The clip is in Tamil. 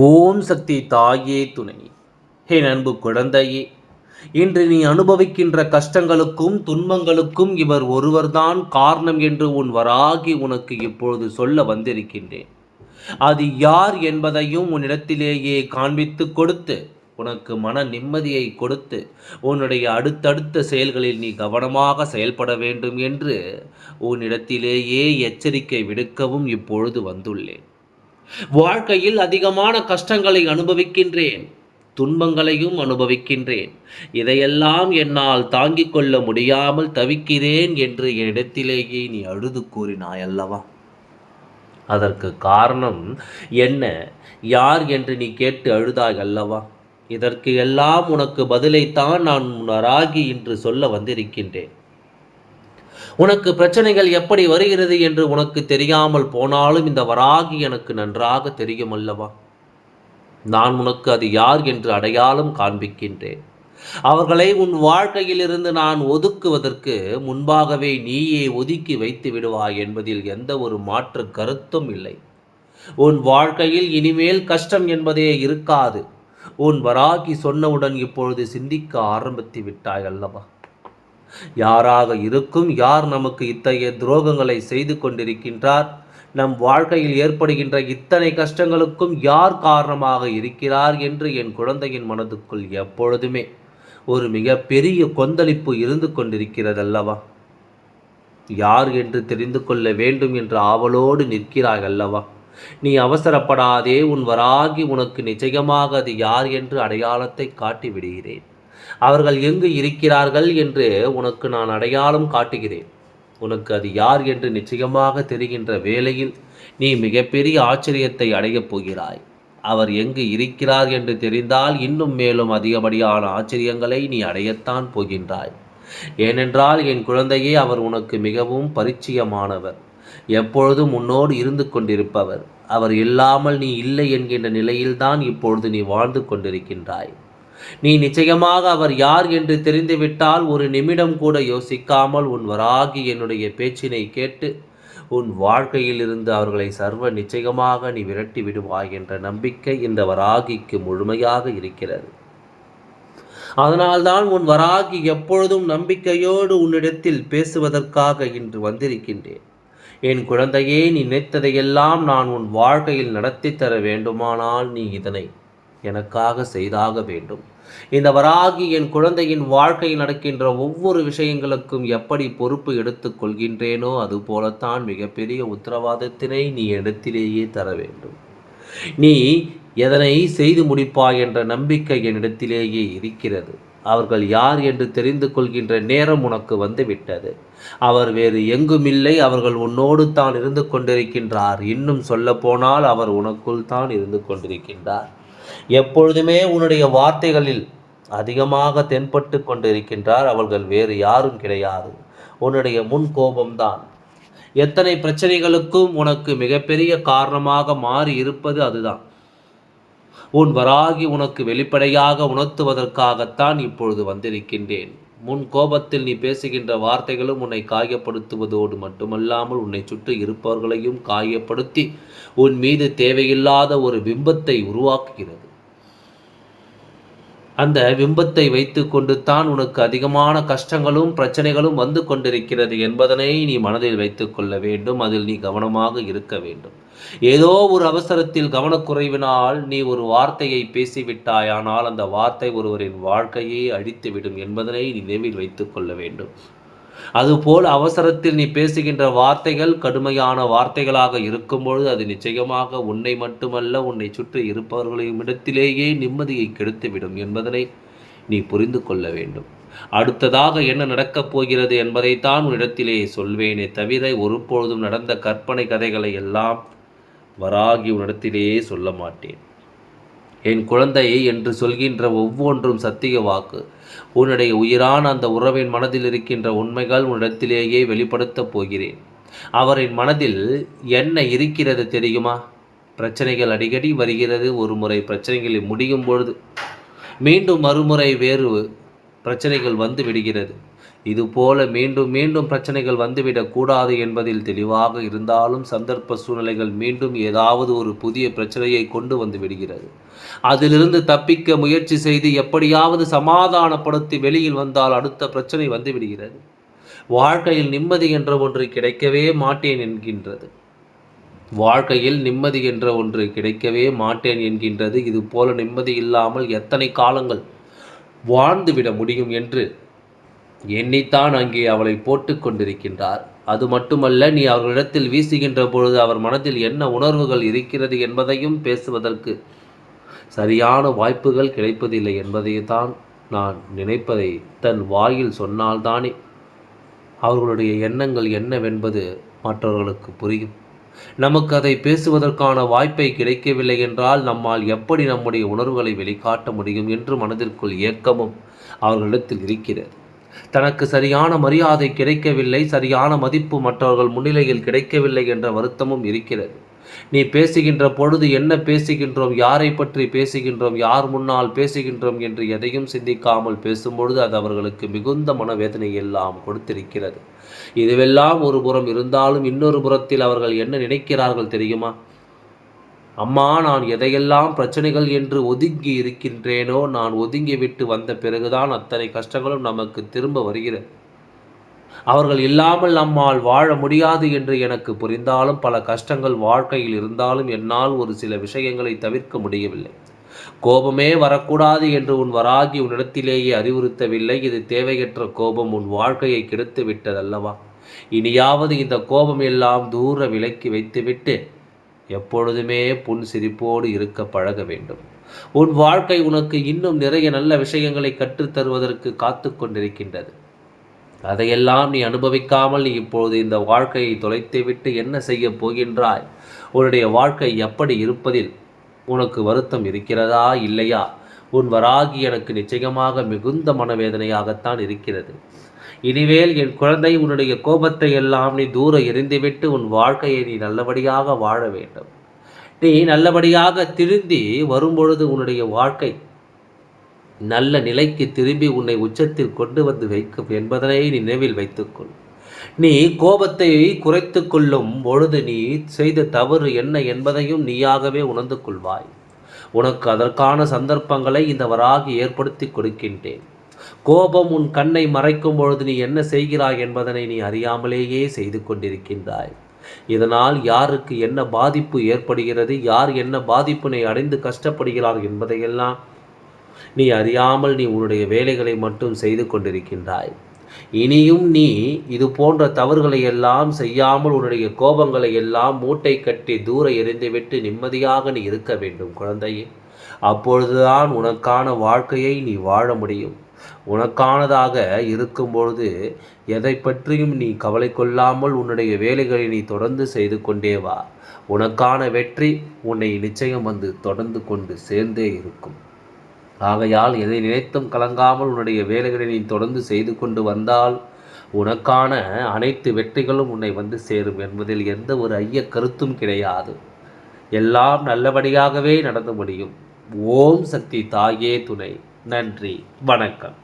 ஓம் சக்தி தாயே துணை. என் அன்பு குழந்தையே இன்று நீ அனுபவிக்கின்ற கஷ்டங்களுக்கும் துன்பங்களுக்கும் இவர் ஒருவர்தான் காரணம் என்று உன் வராகி உனக்கு இப்பொழுது சொல்ல வந்திருக்கின்றேன். அது யார் என்பதையும் உன்னிடத்திலேயே காண்பித்து கொடுத்து உனக்கு மன நிம்மதியை கொடுத்து உன்னுடைய அடுத்தடுத்த செயல்களில் நீ கவனமாக செயல்பட வேண்டும் என்று உன்னிடத்திலேயே எச்சரிக்கை விடுக்கவும் இப்பொழுது வந்துள்ளேன். வாழ்க்கையில் அதிகமான கஷ்டங்களை அனுபவிக்கின்றேன் துன்பங்களையும் அனுபவிக்கின்றேன். இதையெல்லாம் என்னால் தாங்கிக் கொள்ள முடியாமல் தவிக்கிறேன் என்று என்னிடத்திலேயே நீ அழுது கூறினாய் அல்லவா அதற்கு காரணம் என்ன? யார் என்று நீ கேட்டு அழுதாய் அல்லவா இதற்கு எல்லாம் உனக்கு பதிலைத்தான் நான் உணராகி இன்று சொல்ல வந்திருக்கின்றேன். உனக்கு பிரச்சனைகள் எப்படி வருகிறது என்று உனக்கு தெரியாமல் போனாலும் இந்த வராகி எனக்கு நன்றாக தெரியும் அல்லவா? நான் உனக்கு அது யார் என்று அடையாளம் காண்பிக்கின்றேன். அவர்களை உன் வாழ்க்கையிலிருந்து நான் ஒதுக்குவதற்கு முன்பாகவே நீயே ஒதுக்கி வைத்து விடுவாய் என்பதில் எந்த ஒரு மாற்று கருத்தும் இல்லை. உன் வாழ்க்கையில் இனிமேல் கஷ்டம் என்பதே இருக்காது. உன் வராகி சொன்னவுடன் இப்பொழுது சிந்திக்க ஆரம்பித்து விட்டாய் அல்லவா? யாராக இருக்கும் யார் நமக்கு இத்தகைய துரோகங்களை செய்து கொண்டிருக்கின்றார்? நம் வாழ்க்கையில் ஏற்படுகின்ற இத்தனை கஷ்டங்களுக்கும் யார் காரணமாக இருக்கிறார் என்று என் குழந்தையின் மனதுக்குள் எப்பொழுதுமே ஒரு மிக பெரிய கொந்தளிப்பு இருந்து கொண்டிருக்கிறதல்லவா? யார் என்று தெரிந்து கொள்ள வேண்டும் என்று ஆவலோடு நிற்கிறாய் அல்லவா நீ அவசரப்படாதே உன் வராகி உனக்கு நிச்சயமாக அது யார் என்று அடையாளத்தை காட்டி விடுகிறேன் அவர்கள் எங்கு இருக்கிறார்கள் என்று உனக்கு நான் அடையாளம் காட்டுகிறேன். உனக்கு அது யார் என்று நிச்சயமாக தெரிகின்ற வேளையில் நீ மிகப்பெரிய ஆச்சரியத்தை அடையப் போகிறாய். அவர் எங்கு இருக்கிறார் என்று தெரிந்தால் இன்னும் மேலும் அதிகப்படியான ஆச்சரியங்களை நீ அடையத்தான் போகின்றாய். ஏனென்றால் என் குழந்தையே அவர் உனக்கு மிகவும் பரிச்சயமானவர். எப்பொழுதும் உன்னோடு இருந்து கொண்டிருப்பவர். அவர் இல்லாமல் நீ இல்லை என்கின்ற நிலையில்தான் இப்பொழுது நீ வாழ்ந்து கொண்டிருக்கின்றாய். நீ நிச்சயமாக அவர் யார் என்று தெரிந்துவிட்டால் ஒரு நிமிடம் கூட யோசிக்காமல் உன் வராகி என்னுடைய பேச்சினை கேட்டு உன் வாழ்க்கையில் இருந்து அவர்களை சர்வ நிச்சயமாக நீ விரட்டி விடுவாய் என்ற நம்பிக்கை இந்த வராகிக்கு முழுமையாக இருக்கிறது. அதனால்தான் உன் வராகி எப்பொழுதும் நம்பிக்கையோடு உன்னிடத்தில் பேசுவதற்காக இன்று வந்திருக்கின்றேன். என் குழந்தையே நீ நினைத்ததையெல்லாம் நான் உன் வாழ்க்கையில் நடத்தி தர வேண்டுமானால் நீ இதனை எனக்காக செய்தாக வேண்டும். இந்த வராகி என் குழந்தையின் வாழ்க்கையில் நடக்கின்ற ஒவ்வொரு விஷயங்களுக்கும் எப்படி பொறுப்பு எடுத்துக் கொள்கின்றேனோ அதுபோலத்தான் மிகப்பெரிய உத்தரவாதத்தினை நீ இடத்திலேயே தர வேண்டும். நீ எதனை செய்து முடிப்பாய் என்ற நம்பிக்கை என்னிடத்திலேயே இருக்கிறது. அவர்கள் யார் என்று தெரிந்து கொள்கின்ற நேரம் உனக்கு வந்துவிட்டது. அவர் வேறு எங்குமில்லை. அவர்கள் உன்னோடு தான் இருந்து கொண்டிருக்கின்றார். இன்னும் சொல்லப்போனால் அவர் உனக்குள் தான் இருந்து கொண்டிருக்கின்றார். எப்பொழுதுமே உன்னுடைய வார்த்தைகளில் அதிகமாக தென்பட்டு கொண்டிருக்கின்றார் அவர்கள் வேறு யாரும் கிடையாது. உன்னுடைய முன் கோபம்தான். எத்தனை பிரச்சனைகளுக்கும் உனக்கு மிகப்பெரிய காரணமாக மாறி இருப்பது அதுதான். உன் வராகி உனக்கு வெளிப்படையாக உணர்த்துவதற்காகத்தான் இப்பொழுது வந்திருக்கின்றேன். முன் கோபத்தில் நீ பேசுகின்ற வார்த்தைகளும் உன்னை காயப்படுத்துவதோடு மட்டுமல்லாமல் உன்னை சுற்றி இருப்பவர்களையும் காயப்படுத்தி உன் மீது தேவையில்லாத ஒரு பிம்பத்தை உருவாக்குகிறது. அந்த பிம்பத்தை வைத்து கொண்டு தான் உனக்கு அதிகமான கஷ்டங்களும் பிரச்சனைகளும் வந்து கொண்டிருக்கிறது என்பதனை நீ மனதில் வைத்துக்கொள்ள வேண்டும். அதில் நீ கவனமாக இருக்க வேண்டும். ஏதோ ஒரு அவசரத்தில் கவனக்குறைவினால் நீ ஒரு வார்த்தையை பேசிவிட்டாய் ஆனால் அந்த வார்த்தை ஒருவரின் வாழ்க்கையை அழித்துவிடும் என்பதனை நீ நினைவில் வைத்துக் கொள்ள வேண்டும். அதுபோல் அவசரத்தில் நீ பேசுகின்ற வார்த்தைகள் கடுமையான வார்த்தைகளாக இருக்கும்பொழுது அது நிச்சயமாக உன்னை மட்டுமல்ல உன்னை சுற்றி இருப்பவர்களையும் இடத்திலேயே நிம்மதியை கெடுத்துவிடும் என்பதனை நீ புரிந்து கொள்ள வேண்டும். அடுத்ததாக என்ன நடக்கப் போகிறது என்பதைத்தான் உன்னிடத்திலே சொல்வேனே தவிர ஒருபொழுதும் நடந்த கற்பனை கதைகளை எல்லாம் வராகி உன்னிடத்திலேயே சொல்ல மாட்டேன் என் குழந்தை என்று சொல்கின்ற ஒவ்வொன்றும் சத்திய வாக்கு. உன்னுடைய உயிரான அந்த உறவின் மனதில் இருக்கின்ற உண்மைகள் உன்னிடத்திலேயே வெளிப்படுத்தப் போகிறேன். அவரின் மனதில் என்ன இருக்கிறது தெரியுமா? பிரச்சனைகள் அடிக்கடி வருகிறது. ஒரு முறை பிரச்சனைகளை முடியும் பொழுது மீண்டும் மறுமுறை வேறு பிரச்சனைகள் வந்து விடுகிறது. இதுபோல மீண்டும் மீண்டும் பிரச்சனைகள் வந்துவிடக்கூடாது என்பதில் தெளிவாக இருந்தாலும் சந்தர்ப்ப சூழ்நிலைகள் மீண்டும் ஏதாவது ஒரு புதிய பிரச்சனையை கொண்டு வந்து விடுகிறது. அதிலிருந்து தப்பிக்க முயற்சி செய்து எப்படியாவது சமாதானப்படுத்தி வெளியில் வந்தால் அடுத்த பிரச்சனை வந்து விடுகிறது. வாழ்க்கையில் நிம்மதி என்ற ஒன்று கிடைக்கவே மாட்டேன் என்கின்றது. வாழ்க்கையில் நிம்மதி என்ற ஒன்று கிடைக்கவே மாட்டேன் என்கின்றது. இது போல நிம்மதி இல்லாமல் எத்தனை காலங்கள் வாழ்ந்துவிட முடியும் என்று எண்ணித்தான் அங்கே அவளை போட்டு கொண்டிருக்கின்றார். அது மட்டுமல்ல நீ அவர்களிடத்தில் வீசுகின்ற பொழுது அவர் மனதில் என்ன உணர்வுகள் இருக்கிறது என்பதையும் பேசுவதற்கு சரியான வாய்ப்புகள் கிடைப்பதில்லை என்பதைத்தான் நான் நினைப்பதை தன் வாயில் சொன்னால்தானே. அவர்களுடைய எண்ணங்கள் என்னவென்பது மற்றவர்களுக்கு புரியும். நமக்கு அதை பேசுவதற்கான வாய்ப்பை கிடைக்கவில்லை என்றால் நம்மால் எப்படி நம்முடைய உணர்வுகளை வெளிக்காட்ட முடியும் என்று மனதிற்குள் ஏக்கமும் அவர்களிடத்தில் இருக்கிறது. தனக்கு சரியான மரியாதை கிடைக்கவில்லை சரியான மதிப்பு மற்றவர்கள் முன்னிலையில் கிடைக்கவில்லை என்ற வருத்தமும் இருக்கிறது. நீ பேசுகின்ற பொழுது என்ன பேசுகின்றோம்? யாரை பற்றி பேசுகின்றோம்? யார் முன்னால் பேசுகின்றோம் என்று எதையும் சிந்திக்காமல் பேசும்பொழுது அது அவர்களுக்கு மிகுந்த மனவேதனை எல்லாம் கொடுத்திருக்கிறது. இதுவெல்லாம் ஒரு புறம் இருந்தாலும் இன்னொரு புறத்தில் அவர்கள் என்ன நினைக்கிறார்கள் தெரியுமா? அம்மா நான் எதையெல்லாம் பிரச்சனைகள் என்று ஒதுங்கி இருக்கின்றேனோ நான் ஒதுங்கி விட்டு வந்த பிறகுதான் அத்தனை கஷ்டங்களும் நமக்கு திரும்ப வருகிறது. அவர்கள் இல்லாமல் நம்மால் வாழ முடியாது என்று எனக்கு புரிந்தாலும் பல கஷ்டங்கள் வாழ்க்கையில் இருந்தாலும் என்னால் ஒரு சில விஷயங்களை தவிர்க்க முடியவில்லை. கோபமே வரக்கூடாது என்று உன் வராகி உன்னிடத்திலேயே அறிவுறுத்தவில்லை. இது தேவையற்ற கோபம். உன் வாழ்க்கையை கெடுத்து விட்டதல்லவா? இனியாவது இந்த கோபம் எல்லாம் தூர விலக்கி வைத்துவிட்டு எப்பொழுதுமே புன் சிரிப்போடு இருக்க பழக வேண்டும். உன் வாழ்க்கை உனக்கு இன்னும் நிறைய நல்ல விஷயங்களை கற்றுத்தருவதற்கு காத்து கொண்டிருக்கின்றது. அதையெல்லாம் நீ அனுபவிக்காமல் நீ இப்பொழுது இந்த வாழ்க்கையை தொலைத்துவிட்டு என்ன செய்ய போகின்றாய்? உன்னுடைய வாழ்க்கை எப்படி இருப்பதில் உனக்கு வருத்தம் இருக்கிறதா இல்லையா? உன் வராகி எனக்கு நிச்சயமாக மிகுந்த மனவேதனையாகத்தான் இருக்கிறது. இனிமேல் என் குழந்தை உன்னுடைய கோபத்தை எல்லாம் நீ தூர எரிந்துவிட்டு உன் வாழ்க்கையை நீ நல்லபடியாக வாழ வேண்டும். நீ நல்லபடியாக திருந்தி வரும்பொழுது உன்னுடைய வாழ்க்கை நல்ல நிலைக்கு திரும்பி உன்னை உச்சத்தில் கொண்டு வந்து வைக்கும் என்பதனை நினைவில் வைத்துக்கொள். நீ கோபத்தை குறைத்து கொள்ளும் பொழுது நீ செய்த தவறு என்ன என்பதையும் நீயாகவே உணர்ந்து கொள்வாய். உனக்கு அதற்கான சந்தர்ப்பங்களை இந்த வராகி ஏற்படுத்தி கொடுக்கின்றேன். கோபம் உன் கண்ணை மறைக்கும் பொழுது நீ என்ன செய்கிறாய் என்பதனை நீ அறியாமலேயே செய்து கொண்டிருக்கின்றாய். இதனால் யாருக்கு என்ன பாதிப்பு ஏற்படுகிறது யார் என்ன பாதிப்பினை அடைந்து கஷ்டப்படுகிறார் என்பதையெல்லாம் நீ அறியாமல் நீ உன்னுடைய வேலைகளை மட்டும் செய்து கொண்டிருக்கின்றாய். இனியும் நீ இது போன்ற தவறுகளை எல்லாம் செய்யாமல் உன்னுடைய கோபங்களை எல்லாம் மூட்டை கட்டி தூர எறிந்துவிட்டு நிம்மதியாக நீ இருக்க வேண்டும் குழந்தையே. அப்பொழுதுதான் உனக்கான வாழ்க்கையை நீ வாழ முடியும். உனக்கானதாக இருக்கும்பொழுது எதை பற்றியும் நீ கவலை கொள்ளாமல் உன்னுடைய வேலைகளை நீ தொடர்ந்து செய்து கொண்டே வா. உனக்கான வெற்றி உன்னை நிச்சயம் வந்து தொடர்ந்து கொண்டு சேர்ந்தே இருக்கும். ஆகையால் எதை நினைத்தும் கலங்காமல் உன்னுடைய வேலைகளை நீ தொடர்ந்து செய்து கொண்டு வந்தால் உனக்கான அனைத்து வெற்றிகளும் உன்னை வந்து சேரும் என்பதில் எந்த ஒரு ஐய கருத்தும் கிடையாது. எல்லாம் நல்லபடியாகவே நடந்து முடியும். ஓம் சக்தி தாயே துணை. நன்றி. வணக்கம்.